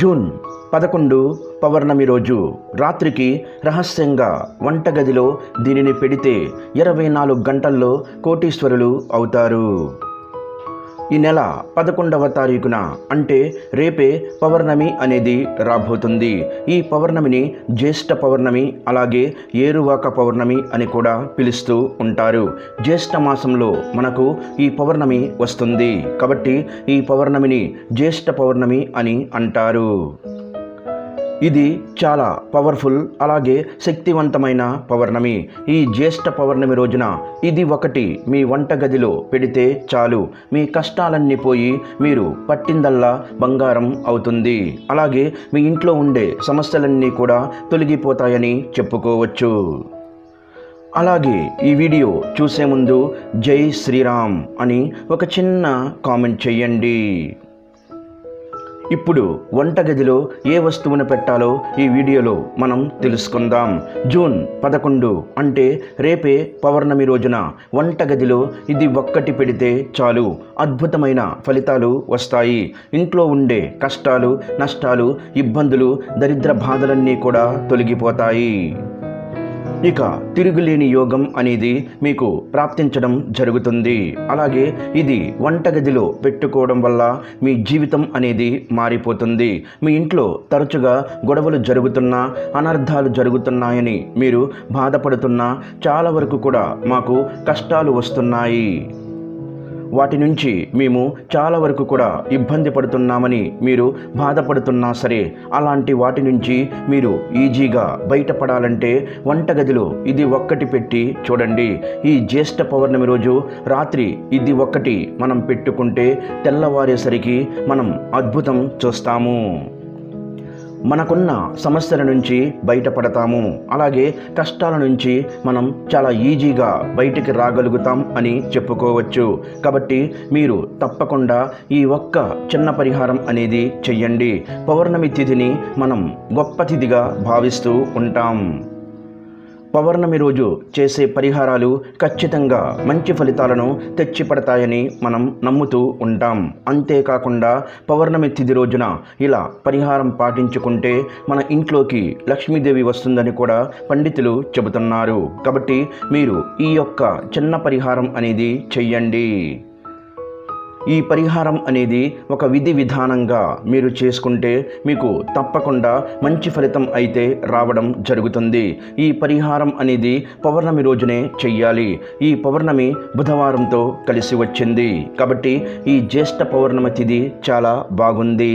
June పదకొండు పౌర్ణమి రోజు రాత్రికి రహస్యంగా వంటగదిలో దీనిని పెడితే ఇరవై నాలుగు గంటల్లో కోటీశ్వరులు అవుతారు. ఈ నెల పదకొండవ తారీఖున అంటే రేపే పౌర్ణమి అనేది రాబోతుంది. ఈ పౌర్ణమిని జ్యేష్ఠ పౌర్ణమి అలాగే ఏరువాక పౌర్ణమి అని కూడా పిలుస్తూ ఉంటారు. జ్యేష్ఠ మాసంలో మనకు ఈ పౌర్ణమి వస్తుంది. కాబట్టి ఈ పౌర్ణమిని జ్యేష్ఠ పౌర్ణమి అని అంటారు. ఇది చాలా పవర్ఫుల్ అలాగే శక్తివంతమైన పౌర్ణమి. ఈ జ్యేష్ఠ పౌర్ణమి రోజున ఇది ఒకటి మీ వంటగదిలో పెడితే చాలు. మీ కష్టాలన్నీ పోయి మీరు పట్టిందల్లా బంగారం అవుతుంది. అలాగే మీ ఇంట్లో ఉండే సమస్యలన్నీ కూడా తొలగిపోతాయని చెప్పుకోవచ్చు. అలాగే ఈ వీడియో చూసే ముందు జై శ్రీరామ్ అని ఒక చిన్న కామెంట్ చెయ్యండి ఇప్పుడు వంటగదిలో ఏ వస్తువును పెట్టాలో ఈ వీడియోలో మనం తెలుసుకుందాం. జూన్ పదకొండు అంటే రేపే పౌర్ణమి రోజున వంటగదిలో ఇది ఒక్కటి పెడితే చాలు. అద్భుతమైన ఫలితాలు వస్తాయి. ఇంట్లో ఉండే కష్టాలు నష్టాలు ఇబ్బందులు దరిద్ర బాధలన్నీ కూడా తొలగిపోతాయి. ఇక తిరుగులేని యోగం అనేది మీకు ప్రాప్తించడం జరుగుతుంది. అలాగే ఇది వంటగదిలో పెట్టుకోవడం వల్ల మీ జీవితం అనేది మారిపోతుంది. మీ ఇంట్లో తరచుగా గొడవలు జరుగుతున్నా అనర్థాలు జరుగుతున్నాయని మీరు బాధపడుతున్నా చాలా వరకు కూడా మాకు కష్టాలు వస్తున్నాయి. వాటి నుంచి మేము చాలా వరకు కూడా ఇబ్బంది పడుతున్నామని మీరు బాధపడుతున్నా సరే అలాంటి వాటి నుంచి మీరు ఈజీగా బయటపడాలంటే వంటగదిలో ఇది ఒక్కటి పెట్టి చూడండి. ఈ జ్యేష్ఠ పౌర్ణమి రోజు రాత్రి ఇది ఒక్కటి మనం పెట్టుకుంటే తెల్లవారేసరికి మనం అద్భుతం చూస్తాము. మనకున్న సమస్యల నుంచి బయటపడతాము. అలాగే కష్టాల నుంచి మనం చాలా ఈజీగా బయటికి రాగలుగుతాం అని చెప్పుకోవచ్చు. కాబట్టి మీరు తప్పకుండా ఈ ఒక్క చిన్న పరిహారం అనేది చెయ్యండి. పౌర్ణమి తిథిని మనం గొప్ప తిథిగా భావిస్తూ ఉంటాం. పౌర్ణమి రోజు చేసే పరిహారాలు ఖచ్చితంగా మంచి ఫలితాలను తెచ్చిపడతాయని మనం నమ్ముతూ ఉంటాం. అంతేకాకుండా పౌర్ణమి తిథి రోజున ఇలా పరిహారం పాటించుకుంటే మన ఇంట్లోకి లక్ష్మీదేవి వస్తుందని కూడా పండితులు చెబుతున్నారు. కాబట్టి మీరు ఈ యొక్క చిన్న పరిహారం అనేది చెయ్యండి. ఈ పరిహారం అనేది ఒక విధి విధానంగా మీరు చేసుకుంటే మీకు తప్పకుండా మంచి ఫలితం అయితే రావడం జరుగుతుంది. ఈ పరిహారం అనేది పౌర్ణమి రోజునే చెయ్యాలి. ఈ పౌర్ణమి బుధవారంతో కలిసి వచ్చింది. కాబట్టి ఈ జ్యేష్ఠ పౌర్ణమి తిథి చాలా బాగుంది.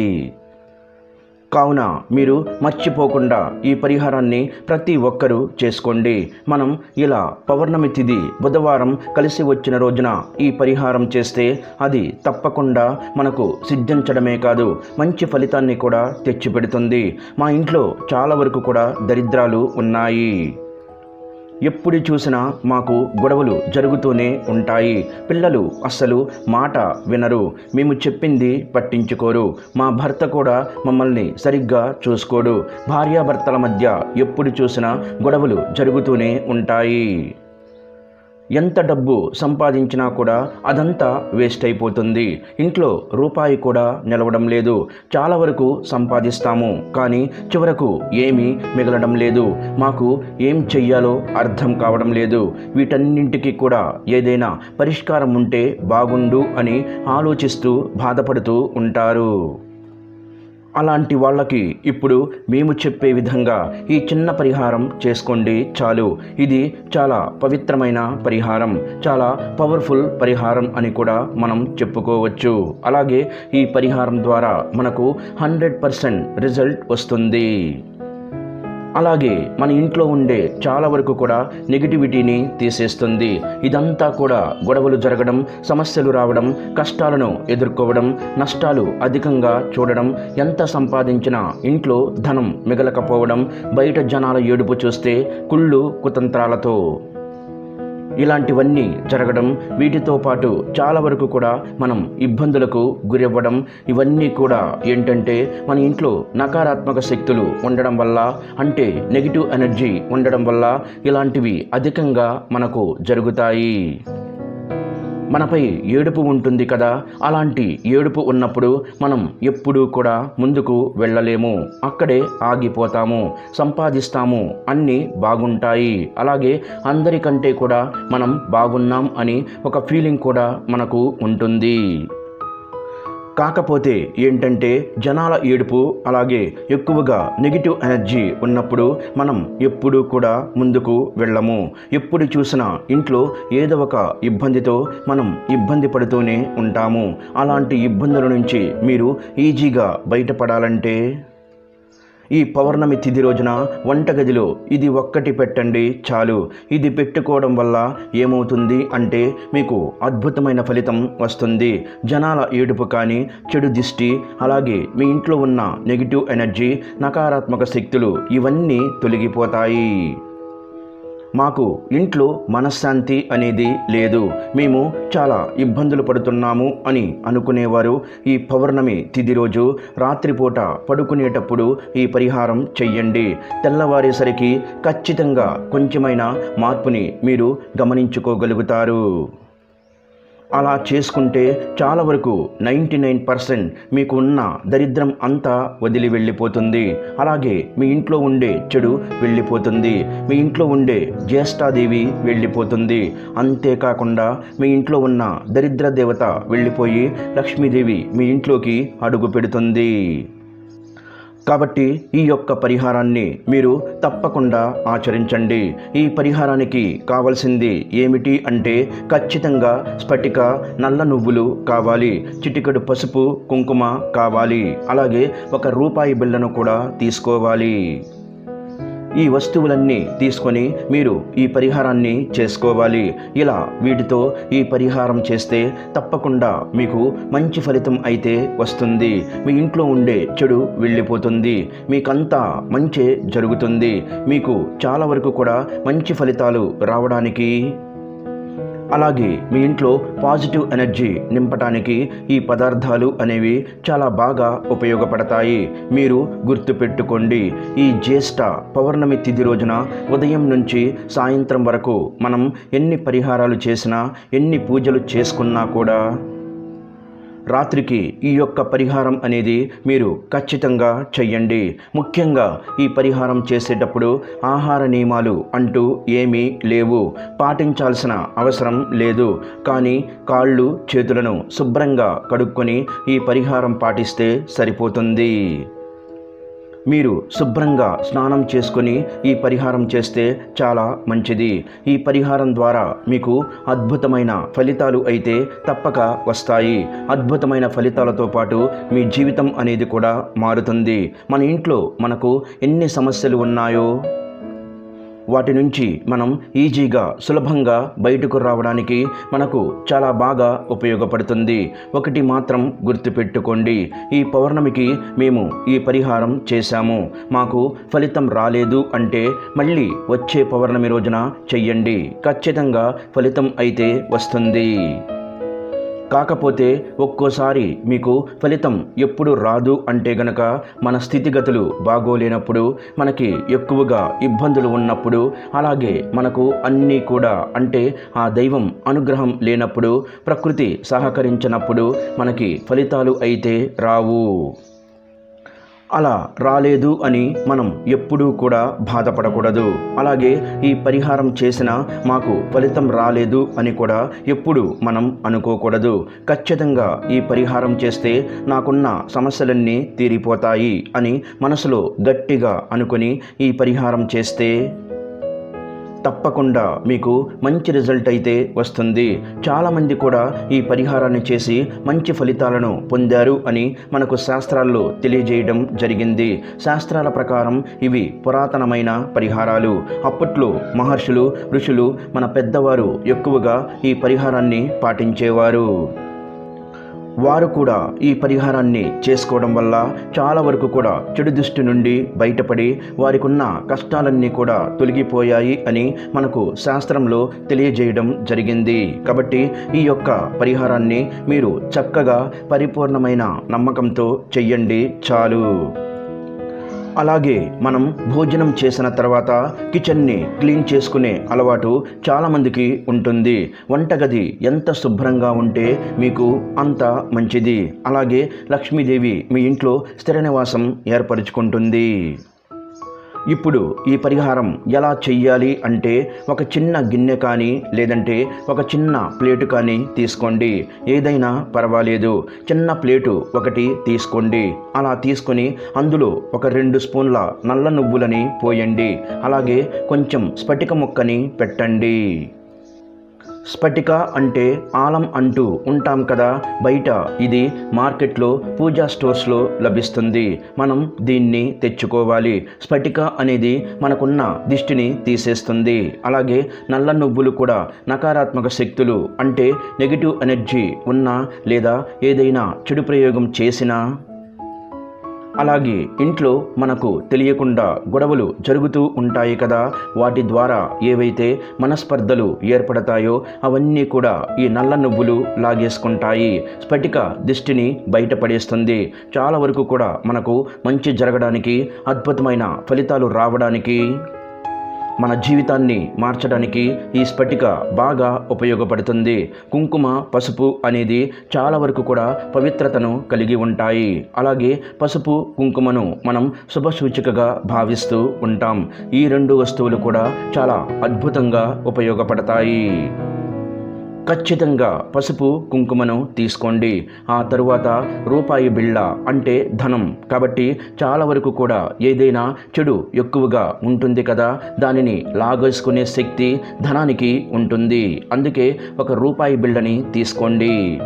కావున మీరు మర్చిపోకుండా ఈ పరిహారాన్ని ప్రతి ఒక్కరూ చేసుకోండి. మనం ఇలా పౌర్ణమి తిథి బుధవారం కలిసి వచ్చిన రోజున ఈ పరిహారం చేస్తే అది తప్పకుండా మనకు సిద్ధించడమే కాదు మంచి ఫలితాన్ని కూడా తెచ్చిపెడుతుంది. మా ఇంట్లో చాలా వరకు కూడా దరిద్రాలు ఉన్నాయి. ఎప్పుడు చూసినా మాకు గొడవలు జరుగుతూనే ఉంటాయి. పిల్లలు అస్సలు మాట వినరు. మేము చెప్పింది పట్టించుకోరు. మా భర్త కూడా మమ్మల్ని సరిగ్గా చూసుకోడు. భార్యాభర్తల మధ్య ఎప్పుడు చూసినా గొడవలు జరుగుతూనే ఉంటాయి. ఎంత డబ్బు సంపాదించినా కూడా అదంతా వేస్ట్ అయిపోతుంది. ఇంట్లో రూపాయి కూడా నిలవడం లేదు. చాలా వరకు సంపాదిస్తాము. కానీ చివరకు ఏమీ మిగలడం లేదు. మాకు ఏం చెయ్యాలో అర్థం కావడం లేదు. వీటన్నింటికి కూడా ఏదైనా పరిష్కారం ఉంటే బాగుండు అని ఆలోచిస్తూ బాధపడుతూ ఉంటారు. అలాంటి వాళ్ళకి ఇప్పుడు మేము చెప్పే విధంగా ఈ చిన్న పరిహారం చేసుకోండి చాలు. ఇది చాలా పవిత్రమైన పరిహారం చాలా పవర్ఫుల్ పరిహారం అని కూడా మనం చెప్పుకోవచ్చు. అలాగే ఈ పరిహారం ద్వారా మనకు హండ్రెడ్ పర్సెంట్ రిజల్ట్ వస్తుంది. అలాగే మన ఇంట్లో ఉండే చాలా వరకు కూడా నెగిటివిటీని తీసేస్తుంది. ఇదంతా కూడా గొడవలు జరగడం సమస్యలు రావడం కష్టాలను ఎదుర్కోవడం నష్టాలు అధికంగా చూడడం ఎంత సంపాదించినా ఇంట్లో ధనం మిగలకపోవడం బయట జనాల ఏడుపు చూస్తే కుళ్ళు కుతంత్రాలతో. ఇలాంటివన్నీ జరగడం వీటితో పాటు చాలా వరకు కూడా మనం ఇబ్బందులకు గురవ్వడం ఇవన్నీ కూడా ఏంటంటే మన ఇంట్లో నకారాత్మక శక్తులు ఉండడం వల్ల అంటే నెగిటివ్ ఎనర్జీ ఉండడం వల్ల ఇలాంటివి అధికంగా మనకు జరుగుతాయి. మనపై ఏడుపు ఉంటుంది కదా? అలాంటి ఏడుపు ఉన్నప్పుడు మనం ఎప్పుడూ కూడా ముందుకు వెళ్ళలేము. అక్కడే ఆగిపోతాము సంపాదిస్తాము అన్నీ బాగుంటాయి. అలాగే అందరికంటే కూడా మనం బాగున్నాం అని ఒక ఫీలింగ్ కూడా మనకు ఉంటుంది. కాకపోతే ఏంటంటే జనాల ఏడుపు అలాగే ఎక్కువగా నెగిటివ్ ఎనర్జీ ఉన్నప్పుడు మనం ఎప్పుడూ కూడా ముందుకు వెళ్ళము. ఎప్పుడు చూసినా ఇంట్లో ఏదో ఒక ఇబ్బందితో మనం ఇబ్బంది పడుతూనే ఉంటాము. అలాంటి ఇబ్బందుల నుంచి మీరు ఈజీగా బయటపడాలంటే ఈ పౌర్ణమి తిథి రోజున వంటగదిలో ఇది ఒక్కటి పెట్టండి చాలు. ఇది పెట్టుకోవడం వల్ల ఏమవుతుంది అంటే మీకు అద్భుతమైన ఫలితం వస్తుంది. జనాల ఏడుపు కానీ చెడు దిష్టి అలాగే మీ ఇంట్లో ఉన్న నెగిటివ్ ఎనర్జీ నకారాత్మక శక్తులు ఇవన్నీ తొలగిపోతాయి. మాకు ఇంట్లో మనశ్శాంతి అనేది లేదు. మేము చాలా ఇబ్బందులు పడుతున్నాము అని అనుకునేవారు. ఈ పౌర్ణమి తిది రోజు రాత్రిపూట పడుకునేటప్పుడు ఈ పరిహారం చెయ్యండి. తెల్లవారేసరికి ఖచ్చితంగా కొంచెమైన మార్పుని మీరు గమనించుకోగలుగుతారు. అలా చేసుకుంటే చాలా వరకు నైంటీ నైన్ పర్సెంట్ మీకు ఉన్న దరిద్రం అంతా వదిలి వెళ్ళిపోతుంది. అలాగే మీ ఇంట్లో ఉండే చెడు వెళ్ళిపోతుంది. మీ ఇంట్లో ఉండే జ్యేష్ఠాదేవి వెళ్ళిపోతుంది. అంతేకాకుండా మీ ఇంట్లో ఉన్న దరిద్ర దేవత వెళ్ళిపోయి లక్ష్మీదేవి మీ ఇంట్లోకి అడుగు పెడుతుంది. కాబట్టి ఈ యొక్క పరిహారాన్ని మీరు తప్పకుండా ఆచరించండి. ఈ పరిహారానికి కావలసింది ఏమిటి అంటే ఖచ్చితంగా స్ఫటిక నల్ల నువ్వులు కావాలి. చిటికెడు పసుపు కుంకుమ కావాలి. అలాగే ఒక రూపాయి బిళ్ళను కూడా తీసుకోవాలి. ఈ వస్తువులన్నీ తీసుకొని మీరు ఈ పరిహారాన్ని చేసుకోవాలి. ఇలా వీటితో ఈ పరిహారం చేస్తే తప్పకుండా మీకు మంచి ఫలితం అయితే వస్తుంది. మీ ఇంట్లో ఉండే చెడు వెళ్ళిపోతుంది. మీకంతా మంచి జరుగుతుంది. మీకు చాలా వరకు కూడా మంచి ఫలితాలు రావడానికి అలాగే మీ ఇంట్లో పాజిటివ్ ఎనర్జీ నింపటానికి ఈ పదార్థాలు అనేవి చాలా బాగా ఉపయోగపడతాయి. మీరు గుర్తుపెట్టుకోండి ఈ జ్యేష్ఠ పౌర్ణమి తిథి రోజున ఉదయం నుంచి సాయంత్రం వరకు మనం ఎన్ని పరిహారాలు చేసినా ఎన్ని పూజలు చేసుకున్నా కూడా రాత్రికి ఈ యొక్క పరిహారం అనేది మీరు ఖచ్చితంగా చెయ్యండి. ముఖ్యంగా ఈ పరిహారం చేసేటప్పుడు ఆహార నియమాలు అంటూ ఏమీ లేవు. పాటించాల్సిన అవసరం లేదు. కానీ కాళ్ళు చేతులను శుభ్రంగా కడుక్కొని ఈ పరిహారం పాటిస్తే సరిపోతుంది. మీరు శుభ్రంగా స్నానం చేసుకొని ఈ పరిహారం చేస్తే చాలా మంచిది. ఈ పరిహారం ద్వారా మీకు అద్భుతమైన ఫలితాలు అయితే తప్పక వస్తాయి. అద్భుతమైన ఫలితాలతో పాటు మీ జీవితం అనేది కూడా మారుతుంది. మన ఇంట్లో మనకు ఎన్ని సమస్యలు ఉన్నాయో వాటి నుంచి మనం ఈజీగా సులభంగా బయటకు రావడానికి మనకు చాలా బాగా ఉపయోగపడుతుంది. ఒకటి మాత్రం గుర్తుపెట్టుకోండి. ఈ పౌర్ణమికి మేము ఈ పరిహారం చేశాము. మాకు ఫలితం రాలేదు అంటే మళ్ళీ వచ్చే పౌర్ణమి రోజున చెయ్యండి. ఖచ్చితంగా ఫలితం అయితే వస్తుంది. కాకపోతే ఒక్కోసారి మీకు ఫలితం ఎప్పుడు రాదు అంటే గనక మన స్థితిగతులు బాగోలేనప్పుడు మనకి ఎక్కువగా ఇబ్బందులు ఉన్నప్పుడు అలాగే మనకు అన్నీ కూడా అంటే ఆ దైవం అనుగ్రహం లేనప్పుడు ప్రకృతి సహకరించినప్పుడు మనకి ఫలితాలు అయితే రావు. అలా రాలేదు అని మనం ఎప్పుడూ కూడా బాధపడకూడదు. అలాగే ఈ పరిహారం చేసిన మాకు ఫలితం రాలేదు అని కూడా ఎప్పుడు మనం అనుకోకూడదు. ఖచ్చితంగా ఈ పరిహారం చేస్తే నాకున్న సమస్యలన్నీ తీరిపోతాయి అని మనసులో గట్టిగా అనుకొని ఈ పరిహారం చేస్తే తప్పకుండా మీకు మంచి రిజల్ట్ అయితే వస్తుంది. చాలామంది కూడా ఈ పరిహారాన్ని చేసి మంచి ఫలితాలను పొందారు అని మనకు శాస్త్రాల్లో తెలియజేయడం జరిగింది. శాస్త్రాల ప్రకారం ఇవి పురాతనమైన పరిహారాలు. అప్పట్లో మహర్షులు ఋషులు మన పెద్దవారు ఎక్కువగా ఈ పరిహారాన్ని పాటించేవారు. వారు కూడా ఈ పరిహారాన్ని చేసుకోవడం వల్ల చాలా వరకు కూడా చెడు దృష్టి నుండి బయటపడి వారికి ఉన్న కష్టాలన్నీ కూడా తొలగిపోయాయి అని మనకు శాస్త్రంలో తెలియజేయడం జరిగింది. కాబట్టి ఈ యొక్క పరిహారాన్ని మీరు చక్కగా పరిపూర్ణమైన నమ్మకంతో చెయ్యండి చాలు. అలాగే మనం భోజనం చేసిన తర్వాత కిచెన్ని క్లీన్ చేసుకునే అలవాటు చాలామందికి ఉంటుంది. వంటగది ఎంత శుభ్రంగా ఉంటే మీకు అంత మంచిది. అలాగే లక్ష్మీదేవి మీ ఇంట్లో స్థిర నివాసం ఏర్పరచుకుంటుంది. ఇప్పుడు ఈ పరిహారం ఎలా చెయ్యాలి అంటే ఒక చిన్న గిన్నె కానీ లేదంటే ఒక చిన్న ప్లేటు కానీ తీసుకోండి. ఏదైనా పర్వాలేదు. చిన్న ప్లేటు ఒకటి తీసుకోండి. అలా తీసుకొని అందులో ఒక రెండు స్పూన్ల నల్ల నువ్వులని పోయండి. అలాగే కొంచెం స్ఫటిక ముక్కని పెట్టండి. స్ఫటిక అంటే ఆలం అంటూ ఉంటాం కదా. బయట ఇది మార్కెట్లో పూజా స్టోర్స్లో లభిస్తుంది. మనం దీన్ని తెచ్చుకోవాలి. స్ఫటిక అనేది మనకున్న దిష్టిని తీసేస్తుంది. అలాగే నల్ల నువ్వులు కూడా నకారాత్మక శక్తులు అంటే నెగిటివ్ ఎనర్జీ ఉన్నా లేదా ఏదైనా చెడు ప్రయోగం చేసినా అలాగే ఇంట్లో మనకు తెలియకుండా గొడవలు జరుగుతూ ఉంటాయి కదా. వాటి ద్వారా ఏవైతే మనస్పర్ధలు ఏర్పడతాయో అవన్నీ కూడా ఈ నల్ల నువ్వులు లాగేసుకుంటాయి. స్ఫటిక దిష్టిని బయటపడేస్తుంది. చాలా వరకు కూడా మనకు మంచి జరగడానికి అద్భుతమైన ఫలితాలు రావడానికి మన జీవితాన్ని మార్చడానికి ఈ స్ఫటిక బాగా ఉపయోగపడుతుంది. కుంకుమ పసుపు అనేది చాలా వరకు కూడా పవిత్రతను కలిగి ఉంటాయి. అలాగే పసుపు కుంకుమను మనం శుభ సూచికగా భావిస్తూ ఉంటాం. ఈ రెండు వస్తువులు కూడా చాలా అద్భుతంగా ఉపయోగపడతాయి. ఖచ్చితంగా పసుపు కుంకుమను తీసుకోండి. ఆ తరువాత రూపాయి బిళ్ళ అంటే ధనం. కాబట్టి చాలా వరకు కూడా ఏదైనా చెడు ఎక్కువగా ఉంటుంది కదా దానిని లాగేసుకునే శక్తి ధనానికి ఉంటుంది. అందుకే ఒక రూపాయి బిళ్ళని తీసుకోండి.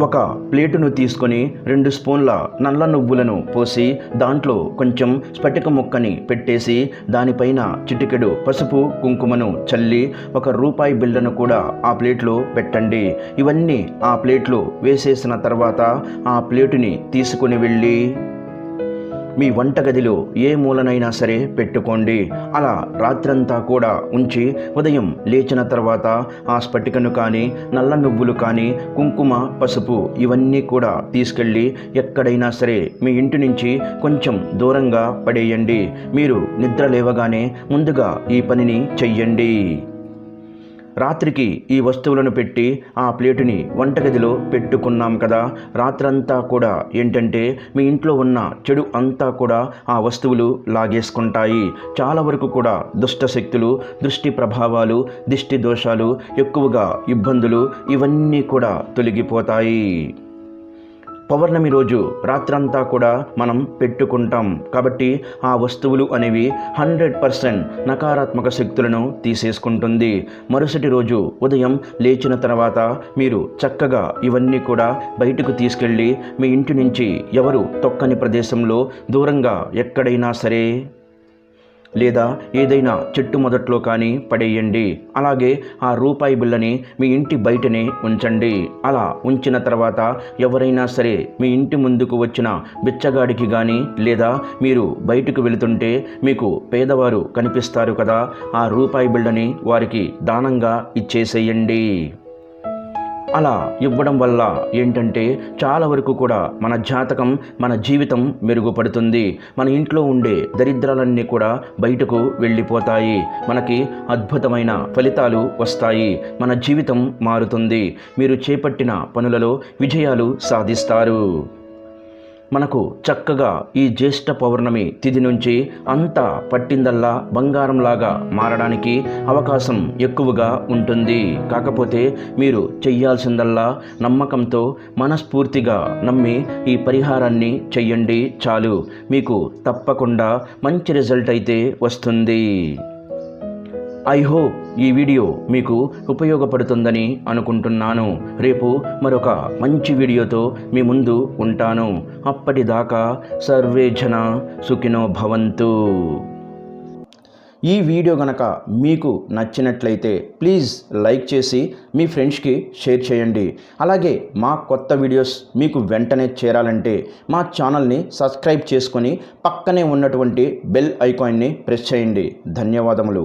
ఒక ప్లేటును తీసుకొని రెండు స్పూన్ల నల్ల నువ్వులను పోసి దాంట్లో కొంచెం స్ఫటిక ముక్కని పెట్టేసి దానిపైన చిటికెడు పసుపు కుంకుమను చల్లి ఒక రూపాయి బిళ్ళను కూడా ఆ ప్లేట్లో పెట్టండి. ఇవన్నీ ఆ ప్లేట్లో వేసేసిన తర్వాత ఆ ప్లేటుని తీసుకుని వెళ్ళి మీ వంటగదిలో ఏ మూలనైనా సరే పెట్టుకోండి. అలా రాత్రంతా కూడా ఉంచి ఉదయం లేచిన తర్వాత ఆ స్ఫటికను కానీ నల్ల నువ్వులు కానీ కుంకుమ పసుపు ఇవన్నీ కూడా తీసుకెళ్ళి ఎక్కడైనా సరే మీ ఇంటి నుంచి కొంచెం దూరంగా పడేయండి. మీరు నిద్ర లేవగానే ముందుగా ఈ పనిని చెయ్యండి. రాత్రికి ఈ వస్తువులను పెట్టి ఆ ప్లేటుని వంటగదిలో పెట్టుకున్నాం కదా. రాత్రంతా కూడా ఏంటంటే మీ ఇంట్లో ఉన్న చెడు అంతా కూడా ఆ వస్తువులు లాగేసుకుంటాయి. చాలా వరకు కూడా దుష్ట శక్తులు దృష్టి ప్రభావాలు దిష్టి దోషాలు ఎక్కువగా ఇబ్బందులు ఇవన్నీ కూడా తొలగిపోతాయి. పౌర్ణమి రోజు రాత్రంతా కూడా మనం పెట్టుకుంటాం. కాబట్టి ఆ వస్తువులు అనేవి హండ్రెడ్ పర్సెంట్ నకారాత్మక శక్తులను తీసేసుకుంటుంది. మరుసటి రోజు ఉదయం లేచిన తర్వాత మీరు చక్కగా ఇవన్నీ కూడా బయటకు తీసుకెళ్ళి మీ ఇంటి నుంచి ఎవరు తొక్కని ప్రదేశంలో దూరంగా ఎక్కడైనా సరే లేదా ఏదైనా చెట్టు మొదట్లో కానీ పడేయండి. అలాగే ఆ రూపాయి బిళ్ళని మీ ఇంటి బయటనే ఉంచండి. అలా ఉంచిన తర్వాత ఎవరైనా సరే మీ ఇంటి ముందుకు వచ్చిన బిచ్చగాడికి కానీ లేదా మీరు బయటకు వెళుతుంటే మీకు పేదవారు కనిపిస్తారు కదా ఆ రూపాయి బిళ్ళని వారికి దానంగా ఇచ్చేసేయండి. అలా ఇవ్వడం వల్ల ఏంటంటే చాలా వరకు కూడా మన జాతకం మన జీవితం మెరుగుపడుతుంది. మన ఇంట్లో ఉండే దరిద్రాలన్నీ కూడా బయటకు వెళ్ళిపోతాయి. మనకి అద్భుతమైన ఫలితాలు వస్తాయి. మన జీవితం మారుతుంది. మీరు చేపట్టిన పనులలో విజయాలు సాధిస్తారు. మనకు చక్కగా ఈ జ్యేష్ఠ పౌర్ణమి తిథి నుంచి అంతా పట్టిందల్లా బంగారంలాగా మారడానికి అవకాశం ఎక్కువగా ఉంటుంది. కాకపోతే మీరు చెయ్యాల్సిందల్లా నమ్మకంతో మనస్ఫూర్తిగా నమ్మి ఈ పరిహారాన్ని చెయ్యండి చాలు. మీకు తప్పకుండా మంచి రిజల్ట్ అయితే వస్తుంది. ఐ హోప్ ఈ వీడియో మీకు ఉపయోగపడుతుందని అనుకుంటున్నాను. రేపు మరొక మంచి వీడియోతో మీ ముందు ఉంటాను. అప్పటిదాకా సర్వే జన సుఖినో భవంతు. ఈ వీడియో గనక మీకు నచ్చినట్లయితే ప్లీజ్ లైక్ చేసి మీ ఫ్రెండ్స్కి షేర్ చేయండి. అలాగే మా కొత్త వీడియోస్ మీకు వెంటనే చేరాలంటే మా ఛానల్ని సబ్స్క్రైబ్ చేసుకొని పక్కనే ఉన్నటువంటి బెల్ ఐకాన్ని ప్రెస్ చేయండి. ధన్యవాదములు.